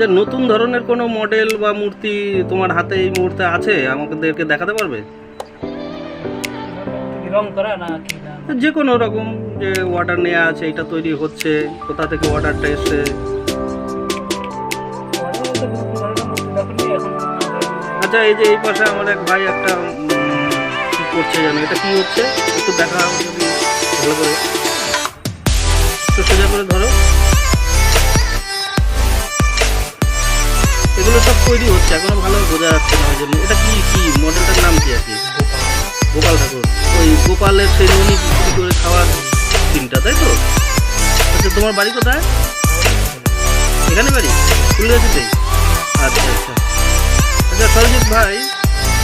যে নতুন ধরনের কোনো মডেল বা মূর্তি তোমার হাতে এই মুহূর্তে আছে আমাদেরকে দেখাতে পারবে? রং করা না যে কোনো রকম যে অর্ডার নেওয়া আছে এটা তৈরি হচ্ছে কোথা থেকে অর্ডারটা এসছে। তো আচ্ছা এই যে এই পাশে আমার এক ভাই একটা করছে জানো এটা কি হচ্ছে? একটু দেখা হবে যদি ভালো করে। একটু সোজা করে ধরো। তৈরি হচ্ছে এখনও ভালো বোঝা যাচ্ছে না ওই জন্য এটা কি কি মডেলটার নাম কি আছে গোপাল ঠাকুর। ওই গোপালের সেই ননি বিক্রি করে খাওয়ার দিনটা তাই তো? আচ্ছা তোমার বাড়ি কোথায়? এখানে বাড়ি? ফুলগাছিতে? আচ্ছা আচ্ছা। আচ্ছা সরজিৎ ভাই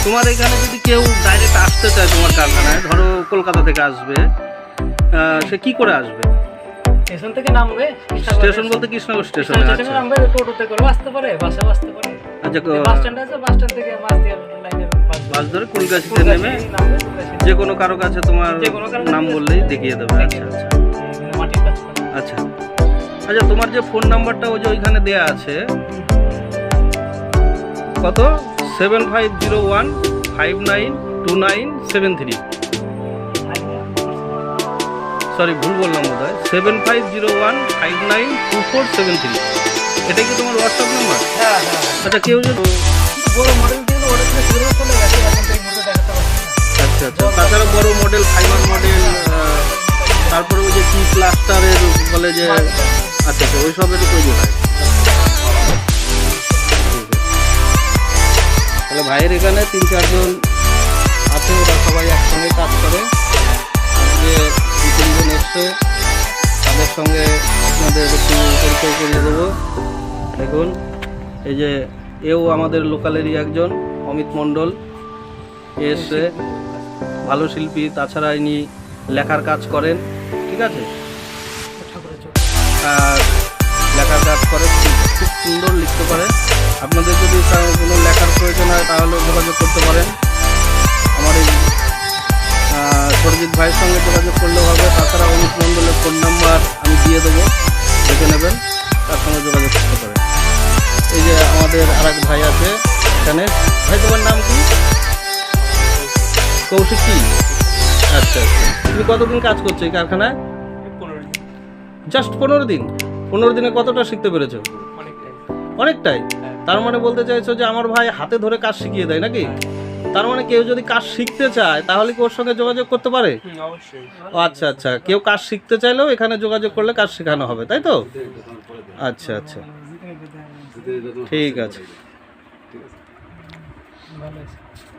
তোমার এখানে যদি কেউ ডাইরেক্ট আসতে চায় তোমার কারখানায় ধরো কলকাতা থেকে আসবে সে কি করে আসবে? স্টেশন থেকে নামবে স্টেশন বলতে কৃষ্ণনগর স্টেশনে স্টেশনে আচ্ছা। নামবে টোটোতে করে আসতে পারে বাসেও আসতে পারে। আচ্ছা বাস স্ট্যান্ড আছে বাস স্ট্যান্ড থেকে বাস দিয়ে বাস বাস ধরে। কুলগাছিতে নেমে যে কোনো কারও কাছে তোমার নাম বললেই দেখিয়ে দেবে। আচ্ছা আচ্ছা। আচ্ছা। আচ্ছা তোমার যে ফোন নাম্বারটা ওই যে ওইখানে দেয়া আছে কত? Seven five zero one five nine two nine seven three sorry ভুল বললাম বোধ হয় seven five zero one five nine two four seven three এটা কি তোমার হোয়াটসঅ্যাপ নাম্বার হ্যাঁ হ্যাঁ আচ্ছা কেউ যদি বড় মডেল যেগুলো ওটা থেকে ফিরে চলে গেছে এখন তো এই মুহূর্তে দেখাতে পারছি আচ্ছা আচ্ছা। তাছাড়া বড় মডেল ফাইবার মডেল তারপরে ওই যে কি ক্লাস্টারের বলে যে আচ্ছা আচ্ছা ওই সবেরই তৈরি হয়। তাহলে ভাইয়ের এখানে তিন চারজন আছে ওরা সবাই একসঙ্গে কাজ করে। আজকে দু তিনজন এসছে। সঙ্গে আপনাদের একটু পরিচয় করিয়ে দেবো। দেখুন, এই যে এও আমাদের লোকালেরই একজন, অমিত মণ্ডল। এ এসছে ভালো শিল্পী, তাছাড়া ইনি লেখার কাজ করেন, ঠিক আছে? আর লেখার কাজ করে খুব সুন্দর লিখতে পারে আপনাদের যদি কোনো লেখার প্রয়োজন হয়, তাহলে যোগাযোগ করতে পারেন। আমার এই সরজিৎ ভাইয়ের সঙ্গে যোগাযোগ করলেও এখানে ভাই তোমার নাম কি? কৌশিক কি? আচ্ছা আচ্ছা। তুমি কতদিন কাজ করছ এই কারখানায়? জাস্ট পনেরো দিন। পনেরো দিনে কতটা শিখতে পেরেছ? অনেকটাই। তার মানে বলতে চাইছো যে আমার ভাই হাতে ধরে কাজ শিখিয়ে দেয় নাকি? তার মানে কেউ যদি কাজ শিখতে চায় তাহলে কি ওর সঙ্গে যোগাযোগ করতে পারে? ও আচ্ছা আচ্ছা। কেউ কাজ শিখতে চাইলেও এখানে যোগাযোগ করলে কাজ শেখানো হবে তাই তো? আচ্ছা আচ্ছা। ঠিক আছে। ভালো আছে